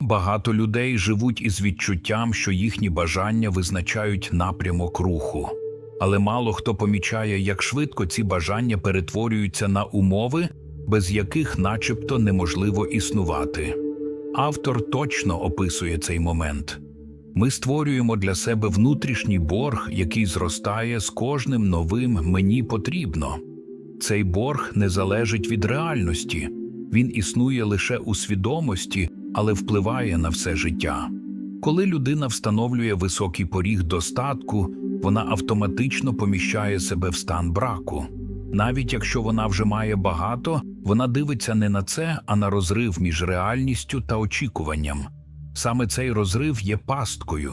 Багато людей живуть із відчуттям, що їхні бажання визначають напрямок руху. Але мало хто помічає, як швидко ці бажання перетворюються на умови, без яких начебто неможливо існувати. Автор точно описує цей момент. Ми створюємо для себе внутрішній борг, який зростає з кожним новим мені потрібно. Цей борг не залежить від реальності, він існує лише у свідомості, але впливає на все життя. Коли людина встановлює високий поріг достатку, вона автоматично поміщає себе в стан браку. Навіть якщо вона вже має багато, вона дивиться не на це, а на розрив між реальністю та очікуванням. Саме цей розрив є пасткою.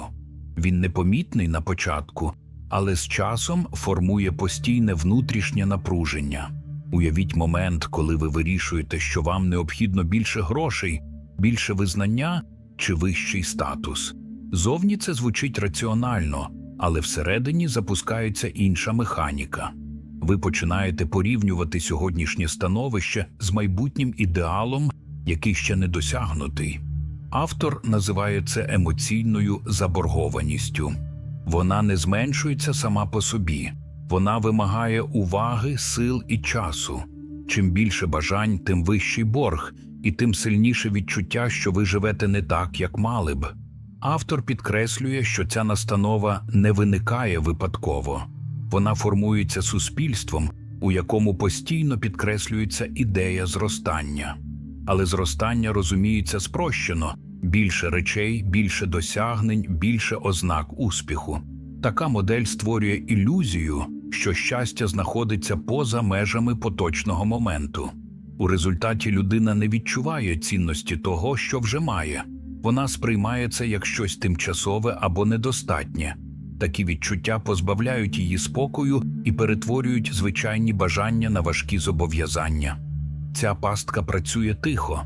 Він непомітний на початку, але з часом формує постійне внутрішнє напруження. Уявіть момент, коли ви вирішуєте, що вам необхідно більше грошей, більше визнання чи вищий статус. Зовні це звучить раціонально, але всередині запускається інша механіка. Ви починаєте порівнювати сьогоднішнє становище з майбутнім ідеалом, який ще не досягнутий. Автор називає це емоційною заборгованістю. Вона не зменшується сама по собі, вона вимагає уваги, сил і часу. Чим більше бажань, тим вищий борг, і тим сильніше відчуття, що ви живете не так, як мали б. Автор підкреслює, що ця настанова не виникає випадково, вона формується суспільством, у якому постійно підкреслюється ідея зростання. Але зростання розуміється спрощено більше речей, більше досягнень, більше ознак успіху. Така модель створює ілюзію, що щастя знаходиться поза межами поточного моменту. У результаті людина не відчуває цінності того, що вже має. Вона сприймає це як щось тимчасове або недостатнє. Такі відчуття позбавляють її спокою і перетворюють звичайні бажання на важкі зобов'язання. Ця пастка працює тихо,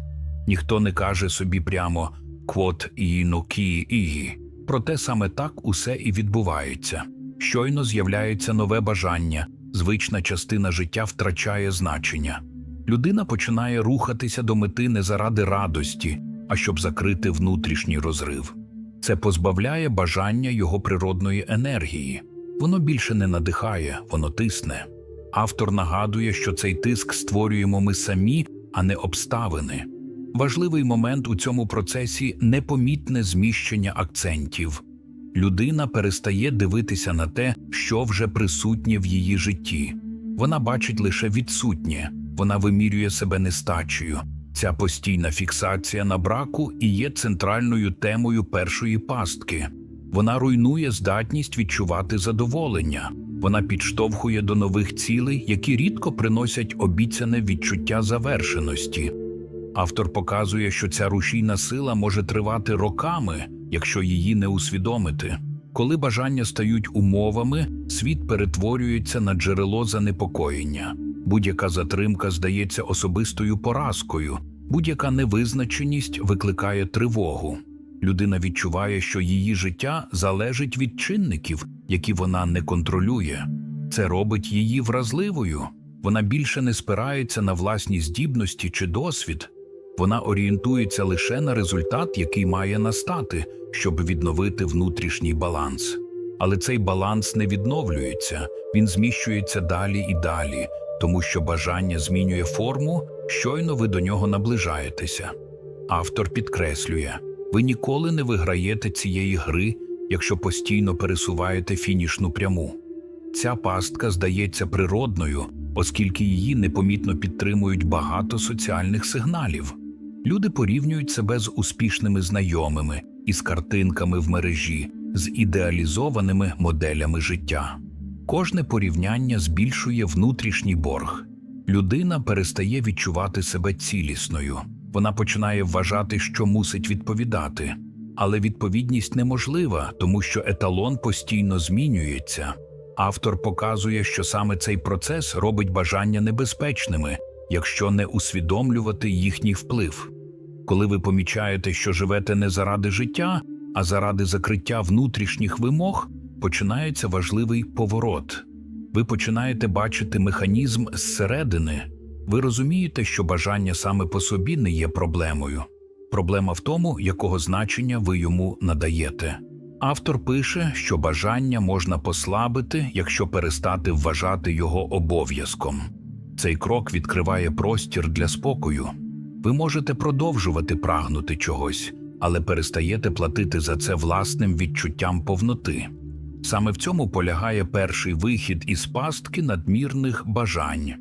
ніхто не каже собі прямо квот і нокі ігі. Проте саме так усе і відбувається. Щойно з'являється нове бажання, звична частина життя втрачає значення. Людина починає рухатися до мети не заради радості, а щоб закрити внутрішній розрив. Це позбавляє бажання його природної енергії. Воно більше не надихає, воно тисне. Автор нагадує, що цей тиск створюємо ми самі, а не обставини. Важливий момент у цьому процесі непомітне зміщення акцентів. Людина перестає дивитися на те, що вже присутнє в її житті. Вона бачить лише відсутнє, вона вимірює себе нестачею. Ця постійна фіксація на браку і є центральною темою першої пастки. Вона руйнує здатність відчувати задоволення. Вона підштовхує до нових цілей, які рідко приносять обіцяне відчуття завершеності. Автор показує, що ця рушійна сила може тривати роками, якщо її не усвідомити. Коли бажання стають умовами, світ перетворюється на джерело занепокоєння. Будь-яка затримка здається особистою поразкою, будь-яка невизначеність викликає тривогу. Людина відчуває, що її життя залежить від чинників, які вона не контролює. Це робить її вразливою. Вона більше не спирається на власні здібності чи досвід. Вона орієнтується лише на результат, який має настати, щоб відновити внутрішній баланс. Але цей баланс не відновлюється, він зміщується далі і далі, тому що бажання змінює форму, щойно ви до нього наближаєтеся. Автор підкреслює, ви ніколи не виграєте цієї гри, якщо постійно пересуваєте фінішну пряму. Ця пастка здається природною, оскільки її непомітно підтримують багато соціальних сигналів. Люди порівнюють себе з успішними знайомими, із картинками в мережі, з ідеалізованими моделями життя. Кожне порівняння збільшує внутрішній борг. Людина перестає відчувати себе цілісною. Вона починає вважати, що мусить відповідати. Але відповідність неможлива, тому що еталон постійно змінюється. Автор показує, що саме цей процес робить бажання небезпечними, якщо не усвідомлювати їхній вплив. Коли ви помічаєте, що живете не заради життя, а заради закриття внутрішніх вимог, починається важливий поворот. Ви починаєте бачити механізм зсередини. Ви розумієте, що бажання саме по собі не є проблемою. Проблема в тому, якого значення ви йому надаєте. Автор пише, що бажання можна послабити, якщо перестати вважати його обов'язком. Цей крок відкриває простір для спокою. Ви можете продовжувати прагнути чогось, але перестаєте платити за це власним відчуттям повноти. Саме в цьому полягає перший вихід із пастки надмірних бажань.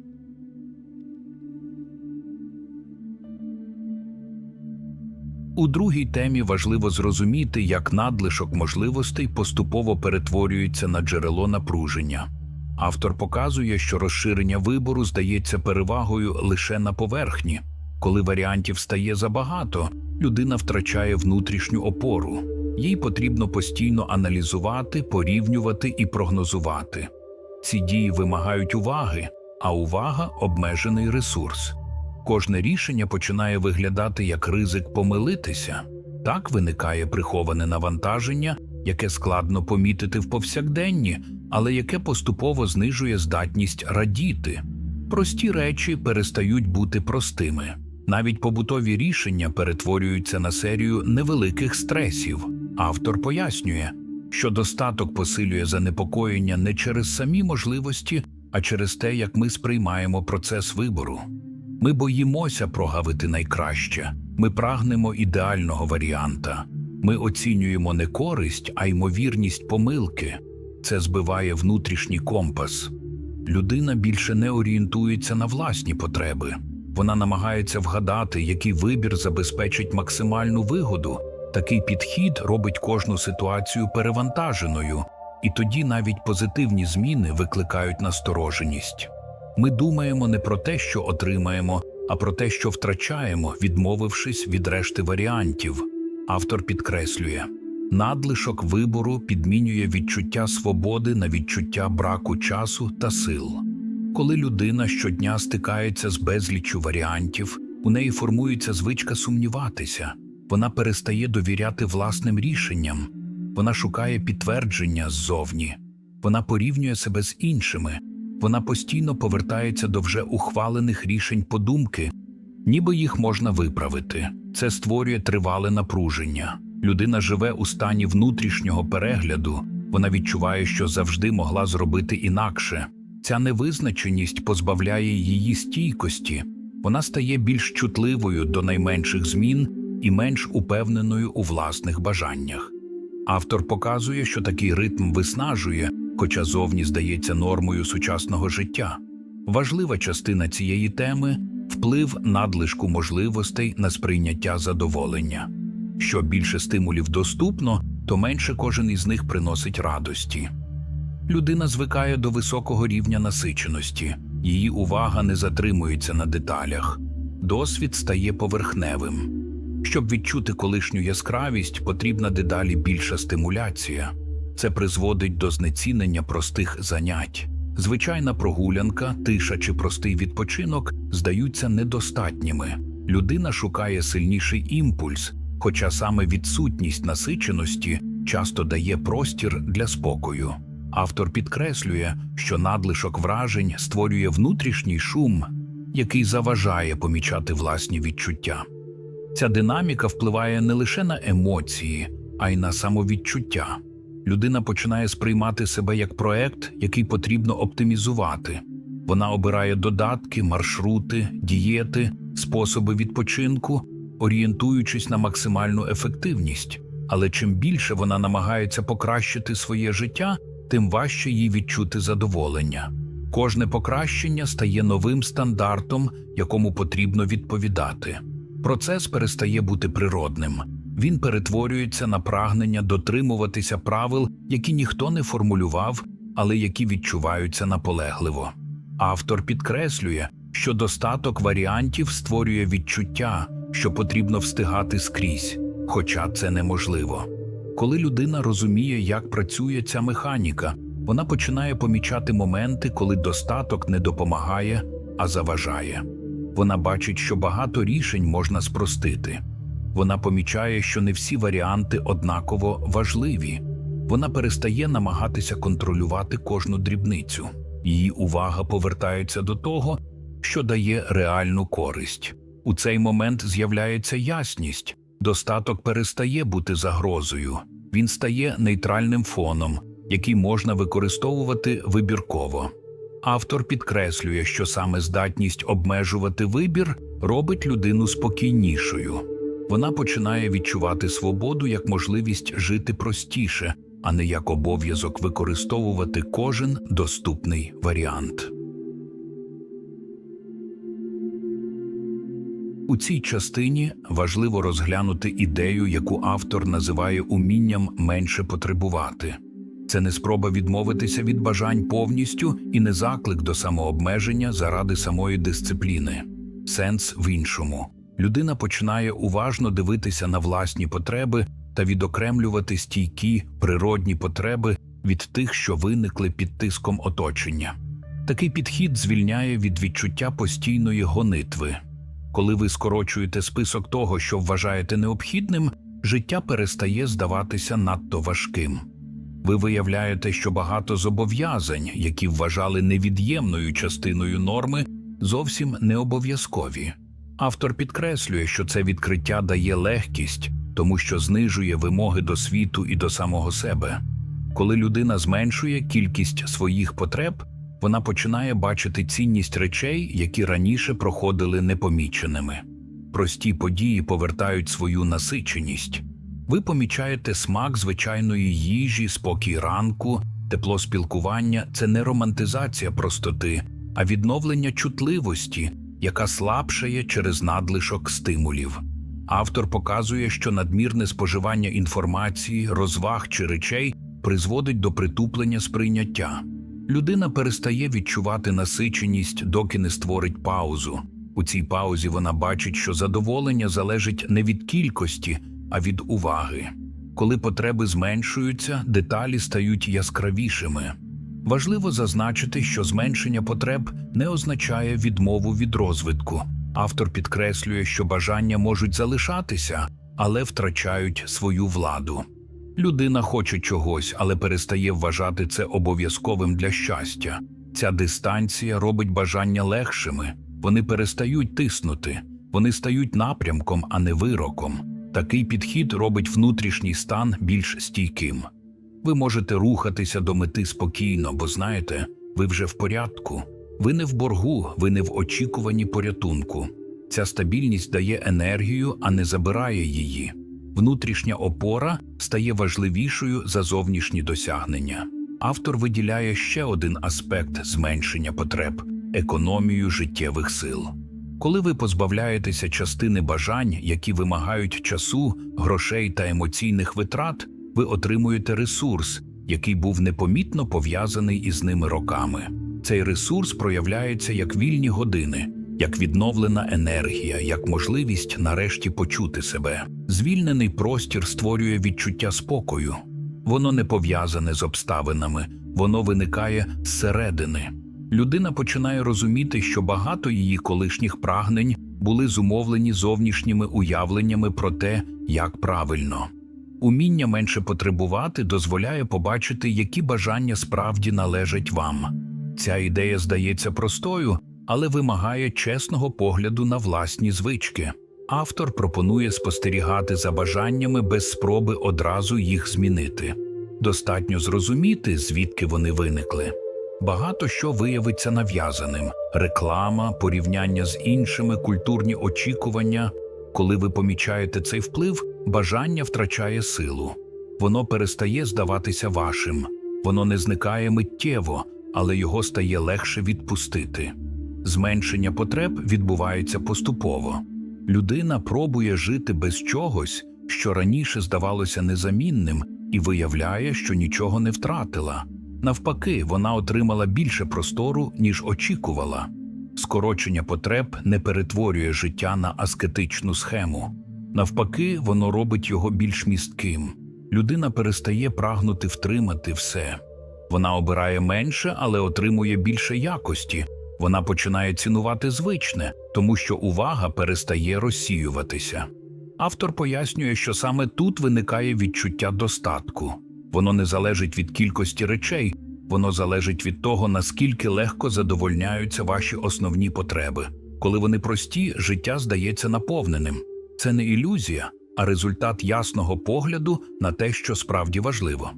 У другій темі важливо зрозуміти, як надлишок можливостей поступово перетворюється на джерело напруження. Автор показує, що розширення вибору здається перевагою лише на поверхні. Коли варіантів стає забагато, людина втрачає внутрішню опору. Їй потрібно постійно аналізувати, порівнювати і прогнозувати. Ці дії вимагають уваги, а увага обмежений ресурс. Кожне рішення починає виглядати як ризик помилитися. Так виникає приховане навантаження, яке складно помітити в повсякденні, але яке поступово знижує здатність радіти. Прості речі перестають бути простими. Навіть побутові рішення перетворюються на серію невеликих стресів. Автор пояснює, що достаток посилює занепокоєння не через самі можливості, а через те, як ми сприймаємо процес вибору. Ми боїмося прогавити найкраще, ми прагнемо ідеального варіанта. Ми оцінюємо не користь, а ймовірність помилки. Це збиває внутрішній компас. Людина більше не орієнтується на власні потреби. Вона намагається вгадати, який вибір забезпечить максимальну вигоду. Такий підхід робить кожну ситуацію перевантаженою, і тоді навіть позитивні зміни викликають настороженість. Ми думаємо не про те, що отримаємо, а про те, що втрачаємо, відмовившись від решти варіантів. Автор підкреслює, надлишок вибору підмінює відчуття свободи на відчуття браку часу та сил. Коли людина щодня стикається з безліччю варіантів, у неї формується звичка сумніватися, вона перестає довіряти власним рішенням, вона шукає підтвердження ззовні, вона порівнює себе з іншими, вона постійно повертається до вже ухвалених рішень подумки, ніби їх можна виправити. Це створює тривале напруження. Людина живе у стані внутрішнього перегляду, вона відчуває, що завжди могла зробити інакше. Ця невизначеність позбавляє її стійкості, вона стає більш чутливою до найменших змін і менш упевненою у власних бажаннях. Автор показує, що такий ритм виснажує, хоча зовні здається нормою сучасного життя. Важлива частина цієї теми вплив надлишку можливостей на сприйняття задоволення. Що більше стимулів доступно, то менше кожен із них приносить радості. Людина звикає до високого рівня насиченості, її увага не затримується на деталях, досвід стає поверхневим. Щоб відчути колишню яскравість, потрібна дедалі більша стимуляція. Це призводить до знецінення простих занять. Звичайна прогулянка, тиша чи простий відпочинок здаються недостатніми. Людина шукає сильніший імпульс, хоча саме відсутність насиченості часто дає простір для спокою. Автор підкреслює, що надлишок вражень створює внутрішній шум, який заважає помічати власні відчуття. Ця динаміка впливає не лише на емоції, а й на самовідчуття. Людина починає сприймати себе як проект, який потрібно оптимізувати. Вона обирає додатки, маршрути, дієти, способи відпочинку, орієнтуючись на максимальну ефективність. Але чим більше вона намагається покращити своє життя, тим важче їй відчути задоволення. Кожне покращення стає новим стандартом, якому потрібно відповідати. Процес перестає бути природним. Він перетворюється на прагнення дотримуватися правил, які ніхто не формулював, але які відчуваються наполегливо. Автор підкреслює, що достаток варіантів створює відчуття, що потрібно встигати скрізь, хоча це неможливо. Коли людина розуміє, як працює ця механіка, вона починає помічати моменти, коли достаток не допомагає, а заважає. Вона бачить, що багато рішень можна спростити. Вона помічає, що не всі варіанти однаково важливі. Вона перестає намагатися контролювати кожну дрібницю. Її увага повертається до того, що дає реальну користь. У цей момент з'являється ясність. достаток перестає бути загрозою, він стає нейтральним фоном, який можна використовувати вибірково. Автор підкреслює, що саме здатність обмежувати вибір робить людину спокійнішою. Вона починає відчувати свободу як можливість жити простіше, а не як обов'язок використовувати кожен доступний варіант. У цій частині важливо розглянути ідею, яку автор називає умінням менше потребувати. Це не спроба відмовитися від бажань повністю і не заклик до самообмеження заради самої дисципліни. Сенс в іншому. Людина починає уважно дивитися на власні потреби та відокремлювати стійкі природні потреби від тих, що виникли під тиском оточення. Такий підхід звільняє від відчуття постійної гонитви. Коли ви скорочуєте список того, що вважаєте необхідним, життя перестає здаватися надто важким. Ви виявляєте, що багато зобов'язань, які вважали невід'ємною частиною норми, зовсім не обов'язкові. Автор підкреслює, що це відкриття дає легкість, тому що знижує вимоги до світу і до самого себе. Коли людина зменшує кількість своїх потреб, вона починає бачити цінність речей, які раніше проходили непоміченими. Прості події повертають свою насиченість. Ви помічаєте смак звичайної їжі, спокій ранку, тепло спілкування це не романтизація простоти, а відновлення чутливості, яка слабшає через надлишок стимулів. Автор показує, що надмірне споживання інформації, розваг чи речей призводить до притуплення сприйняття. Людина перестає відчувати насиченість, доки не створить паузу. У цій паузі вона бачить, що задоволення залежить не від кількості, а від уваги. Коли потреби зменшуються, деталі стають яскравішими. Важливо зазначити, що зменшення потреб не означає відмову від розвитку. Автор підкреслює, що бажання можуть залишатися, але втрачають свою владу. Людина хоче чогось, але перестає вважати це обов'язковим для щастя. Ця дистанція робить бажання легшими, вони перестають тиснути, вони стають напрямком, а не вироком. Такий підхід робить внутрішній стан більш стійким. Ви можете рухатися до мети спокійно, бо знаєте, ви вже в порядку. Ви не в боргу, ви не в очікуванні порятунку. Ця стабільність дає енергію, а не забирає її. Внутрішня опора стає важливішою за зовнішні досягнення. Автор виділяє ще один аспект зменшення потреб економію життєвих сил. Коли ви позбавляєтеся частини бажань, які вимагають часу, грошей та емоційних витрат, ви отримуєте ресурс, який був непомітно пов'язаний із ними роками. Цей ресурс проявляється як вільні години, як відновлена енергія, як можливість нарешті почути себе. Звільнений простір створює відчуття спокою. Воно не пов'язане з обставинами, воно виникає зсередини. Людина починає розуміти, що багато її колишніх прагнень були зумовлені зовнішніми уявленнями про те, як правильно. Уміння менше потребувати дозволяє побачити, які бажання справді належать вам. Ця ідея здається простою, але вимагає чесного погляду на власні звички. Автор пропонує спостерігати за бажаннями без спроби одразу їх змінити. Достатньо зрозуміти, звідки вони виникли. Багато що виявиться нав'язаним: реклама, порівняння з іншими, культурні очікування. Коли ви помічаєте цей вплив, бажання втрачає силу. Воно перестає здаватися вашим, воно не зникає миттєво, але його стає легше відпустити. Зменшення потреб відбувається поступово. Людина пробує жити без чогось, що раніше здавалося незамінним, і виявляє, що нічого не втратила. Навпаки, вона отримала більше простору, ніж очікувала. Скорочення потреб не перетворює життя на аскетичну схему. Навпаки, воно робить його більш містким. Людина перестає прагнути втримати все. Вона обирає менше, але отримує більше якості. Вона починає цінувати звичне, тому що увага перестає розсіюватися. Автор пояснює, що саме тут виникає відчуття достатку. Воно не залежить від кількості речей, воно залежить від того, наскільки легко задовольняються ваші основні потреби. Коли вони прості, життя здається наповненим. Це не ілюзія, а результат ясного погляду на те, що справді важливо.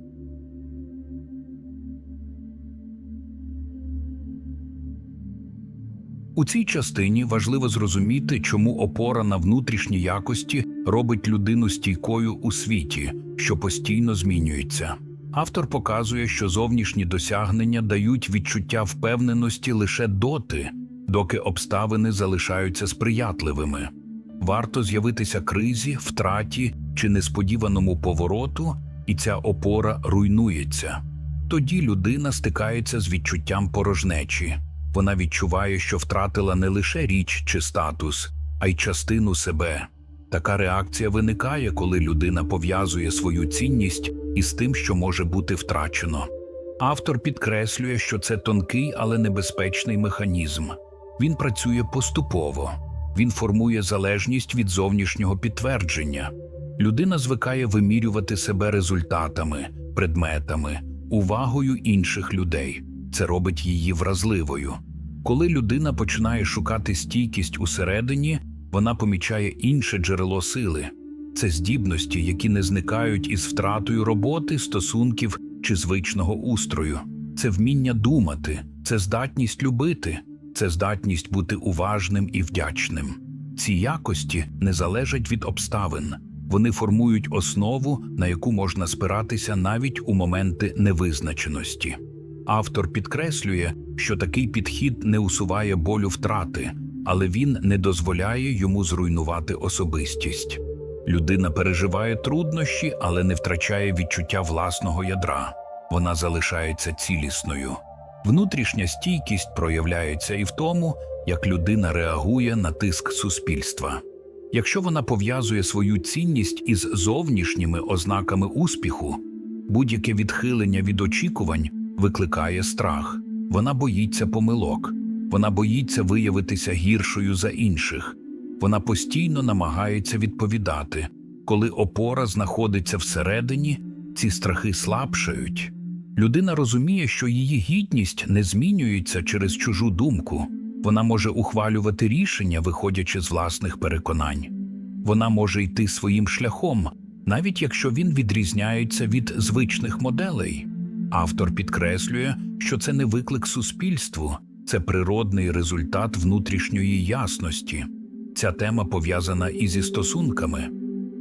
У цій частині важливо зрозуміти, чому опора на внутрішні якості робить людину стійкою у світі, що постійно змінюється. Автор показує, що зовнішні досягнення дають відчуття впевненості лише доти, доки обставини залишаються сприятливими. Варто з'явитися кризі, втраті чи несподіваному повороту, і ця опора руйнується. Тоді людина стикається з відчуттям порожнечі. Вона відчуває, що втратила не лише річ чи статус, а й частину себе. Така реакція виникає, коли людина пов'язує свою цінність із тим, що може бути втрачено. Автор підкреслює, що це тонкий, але небезпечний механізм. Він працює поступово, він формує залежність від зовнішнього підтвердження. Людина звикає вимірювати себе результатами, предметами, увагою інших людей. Це робить її вразливою. Коли людина починає шукати стійкість усередині, вона помічає інше джерело сили це здібності, які не зникають із втратою роботи, стосунків чи звичного устрою. Це вміння думати, це здатність любити, це здатність бути уважним і вдячним. Ці якості не залежать від обставин, вони формують основу, на яку можна спиратися навіть у моменти невизначеності. Автор підкреслює, що такий підхід не усуває болю втрати, але він не дозволяє йому зруйнувати особистість. Людина переживає труднощі, але не втрачає відчуття власного ядра. Вона залишається цілісною. Внутрішня стійкість проявляється і в тому, як людина реагує на тиск суспільства. Якщо вона пов'язує свою цінність із зовнішніми ознаками успіху, будь-яке відхилення від очікувань викликає страх. Вона боїться помилок, вона боїться виявитися гіршою за інших. Вона постійно намагається відповідати. Коли опора знаходиться всередині, ці страхи слабшають. Людина розуміє, що її гідність не змінюється через чужу думку. Вона може ухвалювати рішення, виходячи з власних переконань. Вона може йти своїм шляхом, навіть якщо він відрізняється від звичних моделей. Автор підкреслює, що це не виклик суспільству, це природний результат внутрішньої ясності. Ця тема пов'язана і зі стосунками.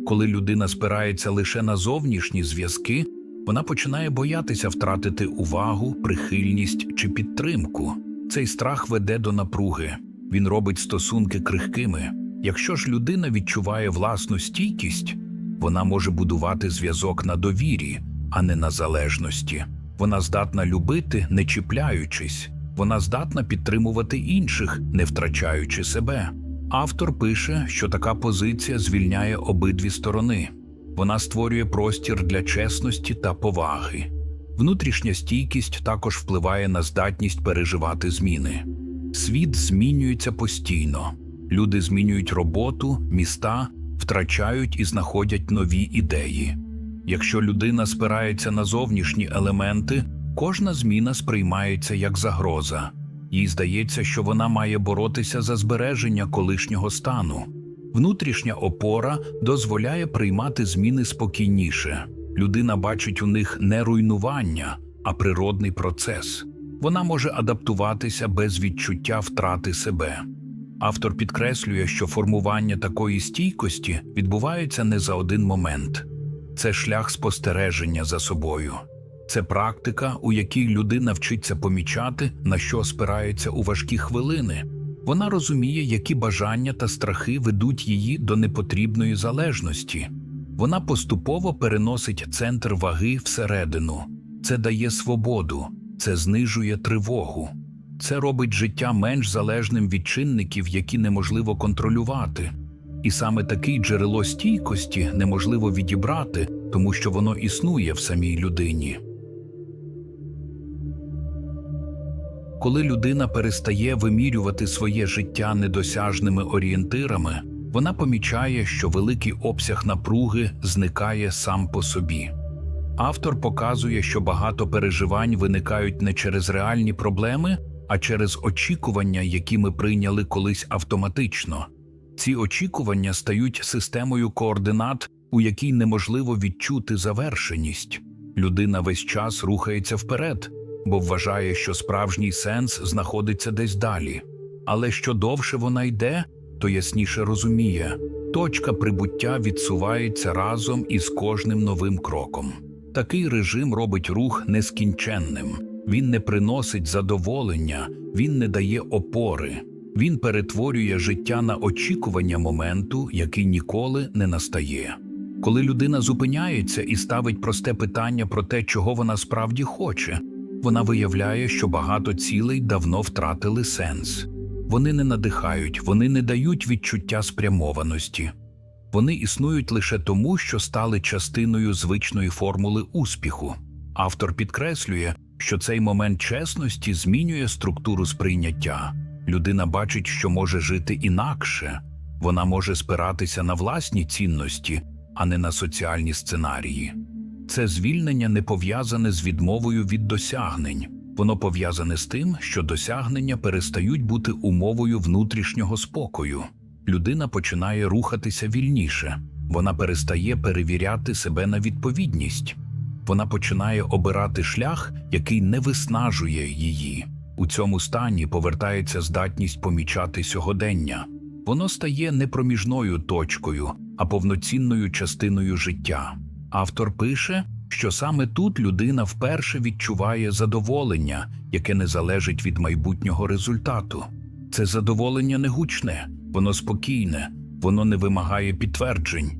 Коли людина спирається лише на зовнішні зв'язки, вона починає боятися втратити увагу, прихильність чи підтримку. Цей страх веде до напруги, він робить стосунки крихкими. Якщо ж людина відчуває власну стійкість, вона може будувати зв'язок на довірі, а не на залежності. Вона здатна любити, не чіпляючись, вона здатна підтримувати інших, не втрачаючи себе. Автор пише, що така позиція звільняє обидві сторони. Вона створює простір для чесності та поваги. Внутрішня стійкість також впливає на здатність переживати зміни. Світ змінюється постійно. Люди змінюють роботу, міста, втрачають і знаходять нові ідеї. Якщо людина спирається на зовнішні елементи, кожна зміна сприймається як загроза. Їй здається, що вона має боротися за збереження колишнього стану. Внутрішня опора дозволяє приймати зміни спокійніше. Людина бачить у них не руйнування, а природний процес. Вона може адаптуватися без відчуття втрати себе. Автор підкреслює, що формування такої стійкості відбувається не за один момент це шлях спостереження за собою. Це практика, у якій людина вчиться помічати, на що спирається у важкі хвилини. Вона розуміє, які бажання та страхи ведуть її до непотрібної залежності. Вона поступово переносить центр ваги всередину. Це дає свободу, це знижує тривогу. Це робить життя менш залежним від чинників, які неможливо контролювати. І саме таке джерело стійкості неможливо відібрати, тому що воно існує в самій людині. Коли людина перестає вимірювати своє життя недосяжними орієнтирами, вона помічає, що великий обсяг напруги зникає сам по собі. Автор показує, що багато переживань виникають не через реальні проблеми, а через очікування, які ми прийняли колись автоматично. Ці очікування стають системою координат, у якій неможливо відчути завершеність. Людина весь час рухається вперед, бо вважає, що справжній сенс знаходиться десь далі. Але що довше вона йде, то ясніше розуміє, точка прибуття відсувається разом із кожним новим кроком. Такий режим робить рух нескінченним. Він не приносить задоволення, він не дає опори. Він перетворює життя на очікування моменту, який ніколи не настає. Коли людина зупиняється і ставить просте питання про те, чого вона справді хоче, вона виявляє, що багато цілей давно втратили сенс. Вони не надихають, вони не дають відчуття спрямованості. Вони існують лише тому, що стали частиною звичної формули успіху. Автор підкреслює, що цей момент чесності змінює структуру сприйняття. Людина бачить, що може жити інакше, вона може спиратися на власні цінності, а не на соціальні сценарії. Це звільнення не пов'язане з відмовою від досягнень, воно пов'язане з тим, що досягнення перестають бути умовою внутрішнього спокою. Людина починає рухатися вільніше, вона перестає перевіряти себе на відповідність, вона починає обирати шлях, який не виснажує її. У цьому стані повертається здатність помічати сьогодення. Воно стає не проміжною точкою, а повноцінною частиною життя. Автор пише, що саме тут людина вперше відчуває задоволення, яке не залежить від майбутнього результату. Це задоволення не гучне, воно спокійне, воно не вимагає підтверджень.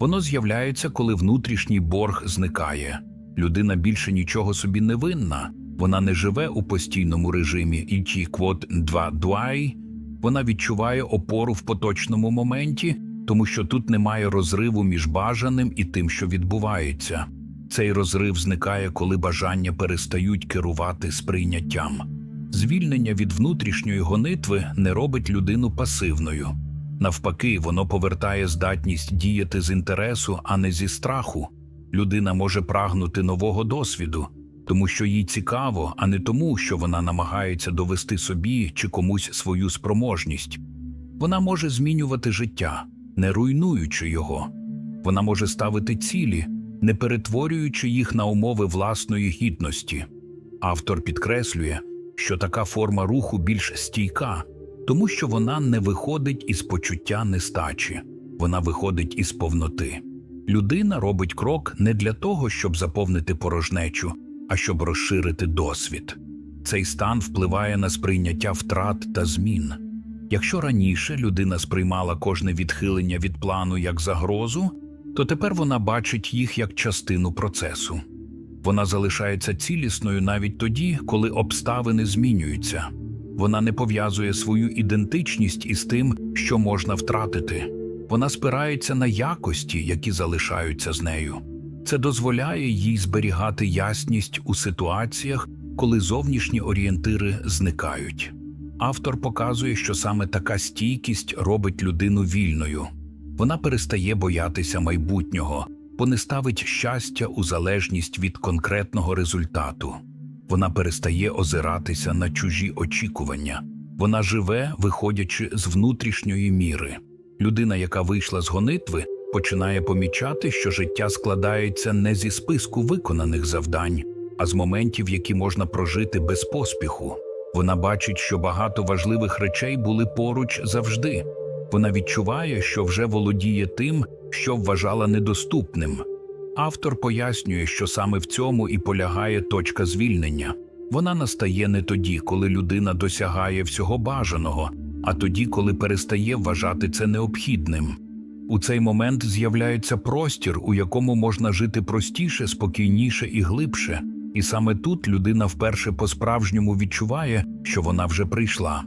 Воно з'являється, коли внутрішній борг зникає. Людина більше нічого собі не винна, вона не живе у постійному режимі і ті квот 2 дуай. Вона відчуває опору в поточному моменті, тому що тут немає розриву між бажаним і тим, що відбувається. Цей розрив зникає, коли бажання перестають керувати сприйняттям. Звільнення від внутрішньої гонитви не робить людину пасивною. Навпаки, воно повертає здатність діяти з інтересу, а не зі страху. Людина може прагнути нового досвіду, тому що їй цікаво, а не тому, що вона намагається довести собі чи комусь свою спроможність. Вона може змінювати життя, не руйнуючи його. Вона може ставити цілі, не перетворюючи їх на умови власної гідності. Автор підкреслює, що така форма руху більш стійка, тому що вона не виходить із почуття нестачі, вона виходить із повноти. Людина робить крок не для того, щоб заповнити порожнечу, а щоб розширити досвід. Цей стан впливає на сприйняття втрат та змін. Якщо раніше людина сприймала кожне відхилення від плану як загрозу, то тепер вона бачить їх як частину процесу. Вона залишається цілісною навіть тоді, коли обставини змінюються. Вона не пов'язує свою ідентичність із тим, що можна втратити. Вона спирається на якості, які залишаються з нею. Це дозволяє їй зберігати ясність у ситуаціях, коли зовнішні орієнтири зникають. Автор показує, що саме така стійкість робить людину вільною. Вона перестає боятися майбутнього, бо не ставить щастя у залежність від конкретного результату. Вона перестає озиратися на чужі очікування. Вона живе, виходячи з внутрішньої міри. Людина, яка вийшла з гонитви, починає помічати, що життя складається не зі списку виконаних завдань, а з моментів, які можна прожити без поспіху. Вона бачить, що багато важливих речей були поруч завжди. Вона відчуває, що вже володіє тим, що вважала недоступним. Автор пояснює, що саме в цьому і полягає точка звільнення. Вона настає не тоді, коли людина досягає всього бажаного, а тоді, коли перестає вважати це необхідним. У цей момент з'являється простір, у якому можна жити простіше, спокійніше і глибше, і саме тут людина вперше по-справжньому відчуває, що вона вже прийшла.